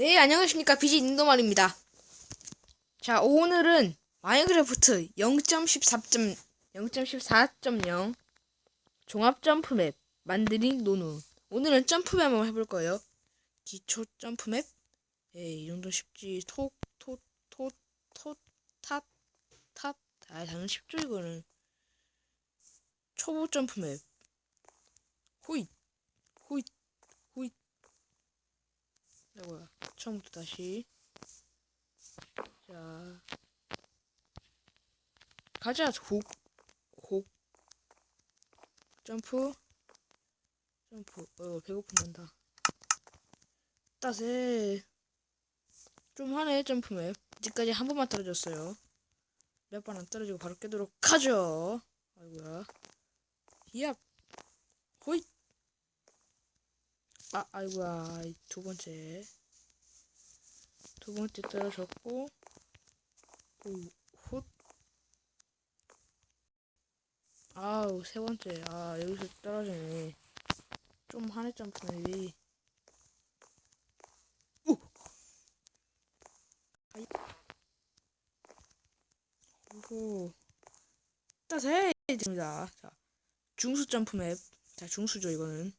네, 안녕하십니까. BJ 닌도말입니다. 자, 오늘은 마인크래프트 0.14. 0.14.0 종합 점프맵 만드링 노누. 오늘은 점프맵 한번 해볼 거예요. 기초 점프맵? 에이, 이 정도 쉽지. 톡, 톡, 톡, 톡, 탓, 탓. 아, 당연히 쉽죠, 이거는. 초보 점프맵. 호잇, 호잇. 아이고야. 처음부터 다시. 자. 가자, 곡, 곡. 점프. 점프. 어, 배고픈다. 따세. 좀 하네, 점프맵. 이제까지 한 번만 떨어졌어요. 몇 번 안 떨어지고 바로 깨도록 하죠. 아이고야. 얍. 호잇. 아, 아이고야. 이두 번째. 두 번째 떨어졌고. 오, 훗. 아우, 세 번째. 아, 여기서 떨어지네. 좀 하네, 점프맵이. 오! 아이. 오호. 따세! 됩니다. 자, 중수 점프 맵. 자, 중수죠, 이거는.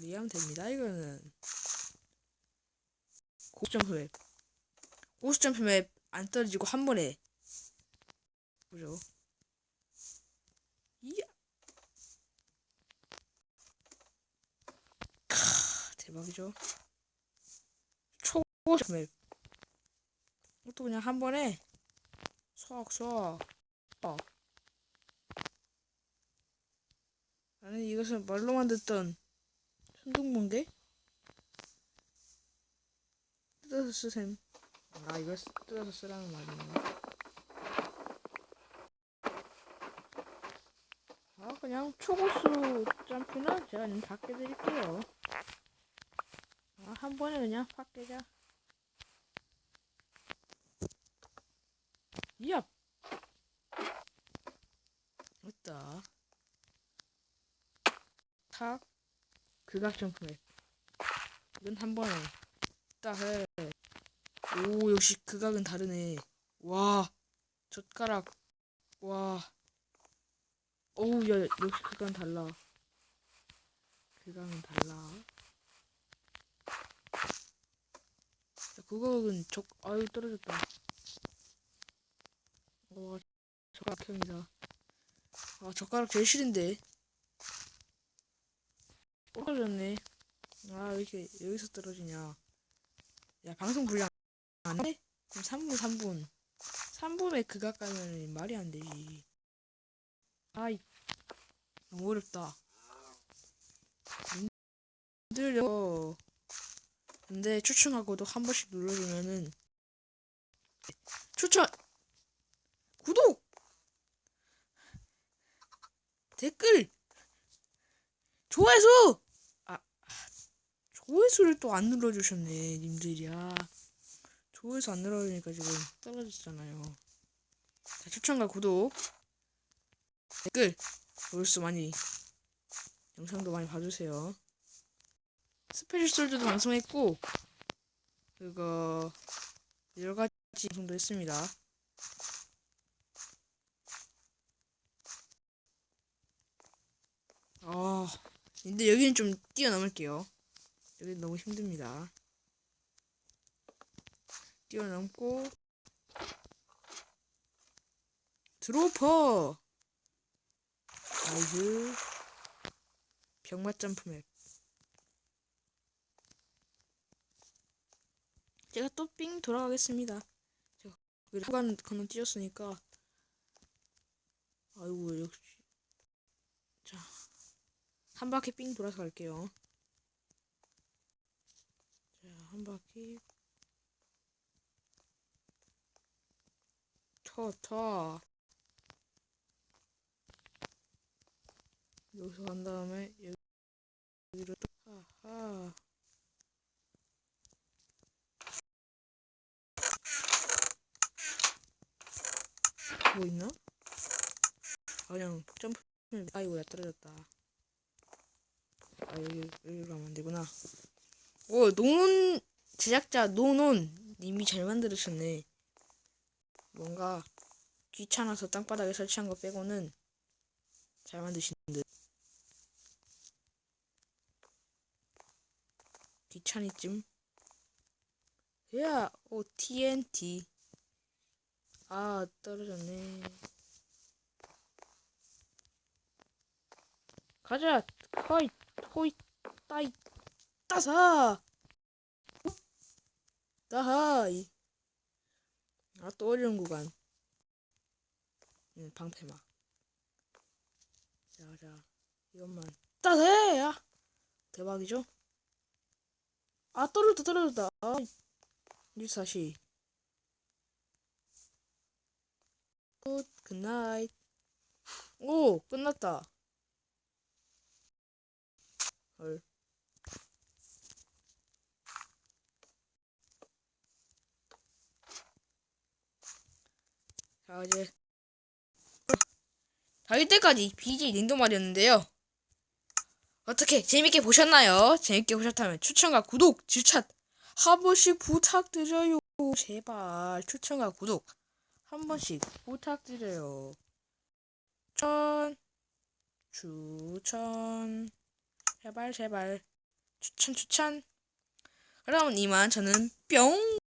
잘 이해하면 됩니다, 이거는. 고수 점프 맵. 고수 점프 맵 안 떨어지고 한 번에. 보죠. 이야. 크, 대박이죠. 초고 점프맵. 이것도 그냥 한 번에 쏙쏙. 어. 나는 이것을 말로만 듣던 순둥문개? 뜯어서 쓰셈. 아, 이걸 쓰- 뜯어서 쓰라는 말이네. 아, 그냥 초고수 점프는 제가 그냥 다 깨드릴게요. 아, 한 번에 그냥 확 깨자. 이야! 됐다. 탁. 극악 점프맵. 이건 한 번에 딱 해. 오, 역시 극악은 다르네. 와, 젓가락. 와. 어우, 야, 역시 극악은 달라. 극악은 달라. 자, 극악은 적, 아유, 떨어졌다. 와, 젓가락형이다. 아, 젓가락 제일 싫은데. 떨어졌네. 아, 왜 이렇게 여기서 떨어지냐. 야, 방송 분량 안 돼? 그럼 3분, 3분. 3분에 그각 가면 말이 안 되지. 아이, 너무 어렵다. 힘들려. 근데 추천하고도 한 번씩 눌러주면은 추천! 구독! 댓글! 조회수! 아, 조회수를 또 안 눌러주셨네, 님들이야. 조회수 안 눌러주니까 지금 떨어졌잖아요. 자, 추천과 구독, 댓글, 조회수 많이, 영상도 많이 봐주세요. 스페셜 솔드도 방송했고, 그거, 여러 가지 방송도 했습니다. 아, 근데 여기는 좀 뛰어넘을게요. 여기 너무 힘듭니다. 뛰어넘고 드로퍼 나이스 병맛 점프맵 제가 또 삥 돌아가겠습니다. 제가 후간 건너 뛰었으니까 아이고 역시 자 한 바퀴 삥 돌아서 갈게요. 자, 한 바퀴. 터, 터. 여기서 간 다음에, 여기, 여기로 또, 하하. 뭐 있나? 아, 그냥 점프, 아이고야, 떨어졌다. 아 여기 여기로 가면 안 되구나. 오 노논 제작자 노논 님이 잘 만들으셨네. 뭔가 귀찮아서 땅바닥에 설치한 거 빼고는 잘 만드신 듯. 귀차니쯤. 야, 오 TNT. 아 떨어졌네. 가자. 허이 호이 따이 따사. 따하이. 아, 또 어려운 구간. 응, 방패막. 자, 자. 이것만. 따세! 야! 대박이죠? 아, 떨어졌다, 떨어졌다. 아, 일사시. 굿, 굿나잇. 오, 끝났다. 헐. 자 이제. 자 이때까지 BJ 닌도 말이었는데요. 어떻게 재밌게 보셨나요? 재밌게 보셨다면 추천과 구독, 질차 한 번씩 부탁드려요. 제발 추천과 구독 한 번씩 부탁드려요. 추천 추천. 제발 제발. 추천 추천. 그럼 이만 저는 뿅